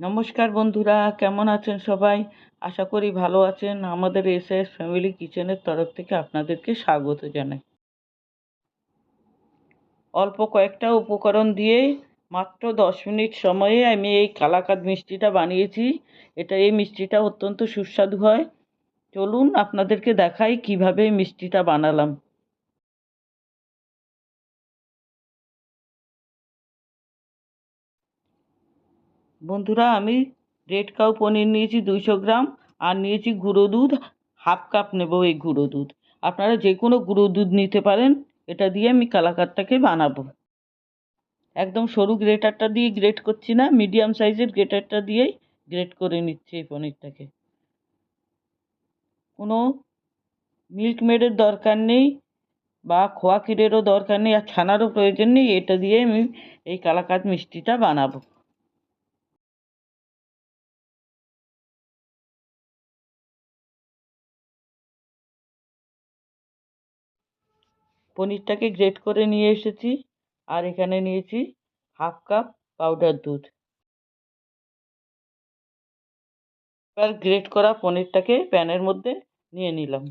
নমস্কার বন্ধুরা, কেমন আছেন সবাই? আশা করি ভালো আছেন। আমাদের এস এস ফ্যামিলি কিচেনের তরফ থেকে আপনাদেরকে স্বাগত জানাই। অল্প কয়েকটা উপকরণ দিয়ে মাত্র দশ মিনিট সময়ে আমি এই কালাকাদ মিষ্টিটা বানিয়েছি। এটা এই মিষ্টিটা অত্যন্ত সুস্বাদু হয়। চলুন আপনাদেরকে দেখাই কীভাবে মিষ্টিটা বানালাম। বন্ধুরা, আমি রেড কাউ পনির নিয়েছি দুইশো গ্রাম আর নিয়েছি গুঁড়ো দুধ হাফ কাপ নেব এই গুঁড়ো দুধ। আপনারা যে কোনো গুঁড়ো দুধ নিতে পারেন, এটা দিয়ে আমি কালাকারটাকে বানাবো। একদম সরু গ্রেটারটা দিয়ে গ্রেট করছি না মিডিয়াম সাইজের গ্রেটারটা দিয়েই গ্রেট করে নিচ্ছি এই পনিরটাকে। কোনো মিল্ক মেডের দরকার নেই বা খোয়া ক্ষীরেরও দরকার নেই আর ছানারও প্রয়োজন নেই, এটা দিয়ে আমি এই কালাকাত মিষ্টিটা বানাবো। পনিরটাকে গ্রেট করে নিয়ে এসেছি। আর এখানে নিয়েছি হাফ কাপ পাউডার দুধ। এবার গ্রেট করা পনিরটাকে প্যানের মধ্যে নিয়ে নিলাম।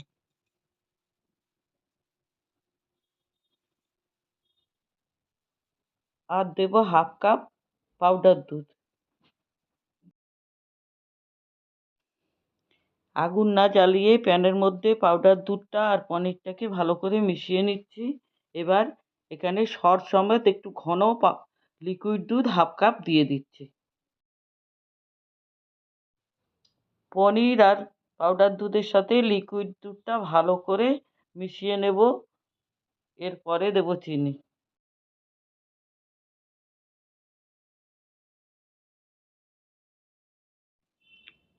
আর দেব হাফ কাপ পাউডার দুধ। আগুন না জ্বালিয়ে প্যানের মধ্যে পাউডার দুধটা আর পনিরটাকে ভালো করে মিশিয়ে নিচ্ছি। এবার এখানে সর সমেত একটু ঘন লিকুইড দুধ হাফ কাপ দিয়ে দিচ্ছি। পনির আর পাউডার দুধের সাথে লিকুইড দুধটা ভালো করে মিশিয়ে নেব। এরপরে দেব চিনি।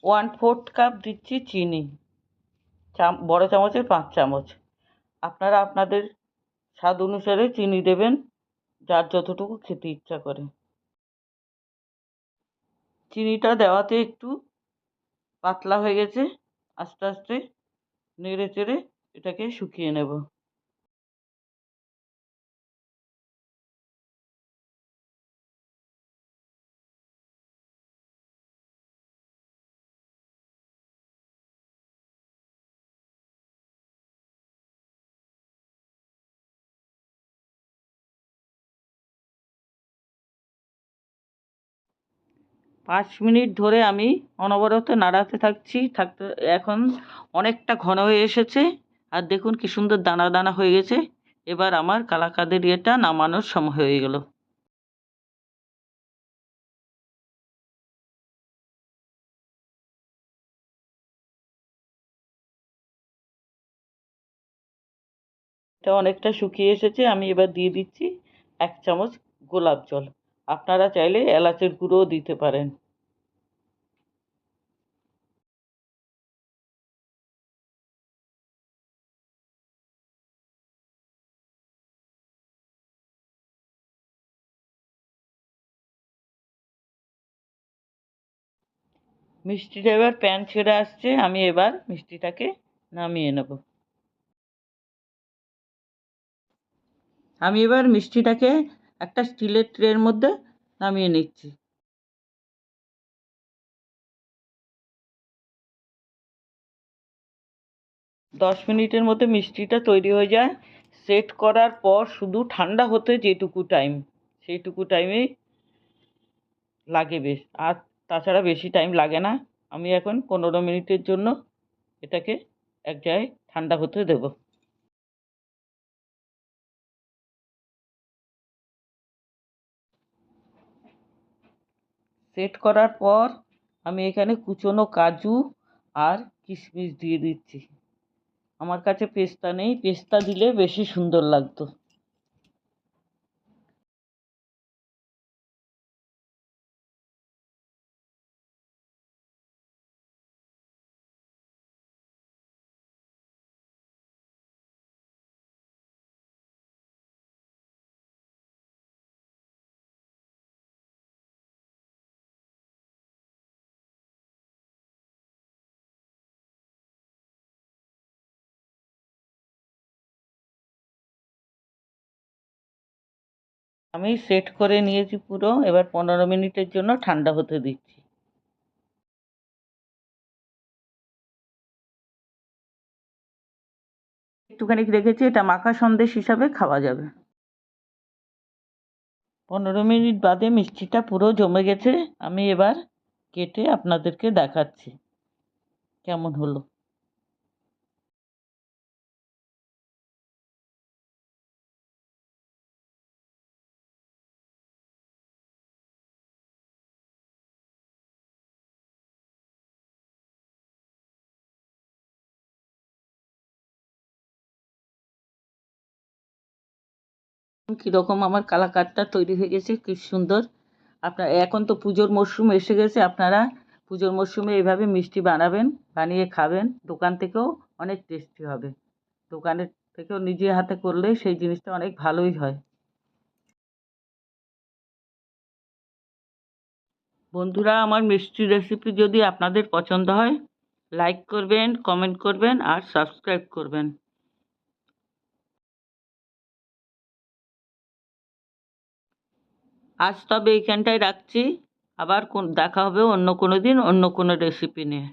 ওয়ান ফোর্থ কাপ দিচ্ছি চিনি। চাম, বড়ো চামচের পাঁচ চামচ। আপনারা আপনাদের স্বাদ অনুসারে চিনি দেবেন, যার যতটুকু খেতে ইচ্ছা করে। চিনিটা দেওয়াতে একটু পাতলা হয়ে গেছে, আস্তে আস্তে নেড়ে চেড়ে এটাকে শুকিয়ে নেব। পাঁচ মিনিট ধরে আমি অনবরত নাড়াতে থাকছি, থাকতে, এখন অনেকটা ঘন হয়ে এসেছে। আর দেখুন কি সুন্দর দানা দানা হয়ে গেছে। এবার আমার কালাকাদের ইয়েটা নামানোর সময় হয়ে গেল। এটা অনেকটা শুকিয়ে এসেছে, আমি এবার দিয়ে দিচ্ছি এক চামচ গোলাপ জল। আপনারা চাইলে এলাচের গুঁড়োও দিতে পারেন। মিষ্টিটা এবার প্যান ছেড়ে আসছে, আমি এবার মিষ্টিটাকে নামিয়ে নেব। আমি এবার মিষ্টিটাকে একটা স্টিলের ট্রের মধ্যে নামিয়ে নিচ্ছি। দশ মিনিটের মধ্যে মিষ্টিটা তৈরি হয়ে যায়। সেট করার পর শুধু ঠান্ডা হতে যেটুকু টাইম, সেইটুকু টাইমেই লাগে বেশ। আর তাছাড়া বেশি টাইম লাগে না। আমি এখন পনেরো মিনিটের জন্য এটাকে এক জায়গায় ঠান্ডা হতে দেব। সেট করার পর আমি এখানে কুচোনো কাজু আর কিশমিশ দিয়ে দিচ্ছি। আমার কাছে পেস্তা নেই, পেস্তা দিলে বেশি সুন্দর লাগতো। আমি সেট করে নিয়েছি পুরো, এবার পনেরো মিনিটের জন্য ঠান্ডা হতে দিচ্ছি। একটুখানি রেখেছি, এটা মাখা সন্দেশ হিসাবে খাওয়া যাবে। পনেরো মিনিট বাদে মিষ্টিটা পুরো জমে গেছে, আমি এবার কেটে আপনাদেরকে দেখাচ্ছি। কেমন হলো? কীরকম আমার কালাকারটা তৈরি হয়ে গেছে, কি সুন্দর। আপনার, এখন তো পুজোর মরশুম এসে গেছে, আপনারা পুজোর মরশুমে এভাবে মিষ্টি বানাবেন, বানিয়ে খাবেন। দোকান থেকেও অনেক টেস্টি হবে। দোকানের থেকেও নিজে হাতে করলে সেই জিনিসটা অনেক ভালোই হয়। বন্ধুরা, আমার মিষ্টি রেসিপি যদি আপনাদের পছন্দ হয় লাইক করবেন কমেন্ট করবেন, আর সাবস্ক্রাইব করবেন। আজ তবে এইখানটায় রাখছি। আবার কোন দেখা হবে অন্য কোনো দিন, অন্য কোনো রেসিপি নিয়ে।